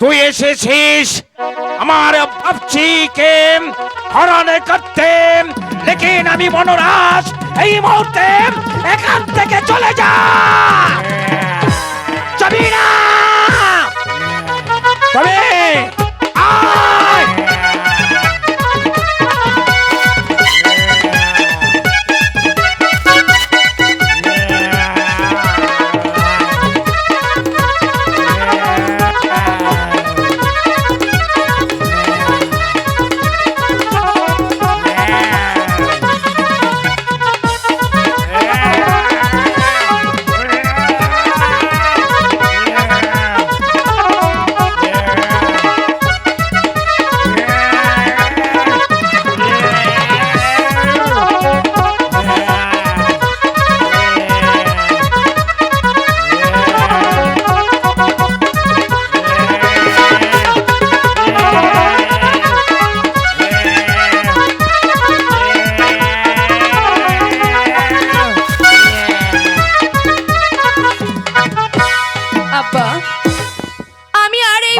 তুই এসেছিস আমার ভাবছিকে হরণ করতে। লেকিন আমি বনরাজ, এই মুহূর্তে এখান থেকে চলে যা। যাবি না। তবে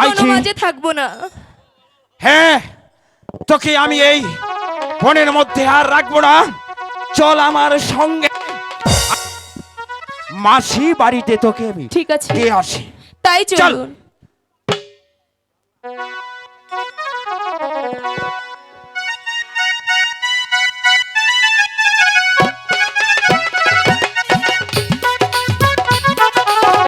জীবন মাঝে থাকব না। হ্যাঁ তোকে আমি এই বনের মধ্যে আর রাখব না। চল আমার সঙ্গে। মাসি বাড়িতে তোকে আমি ঠিক আছে। আসি। তাই চল।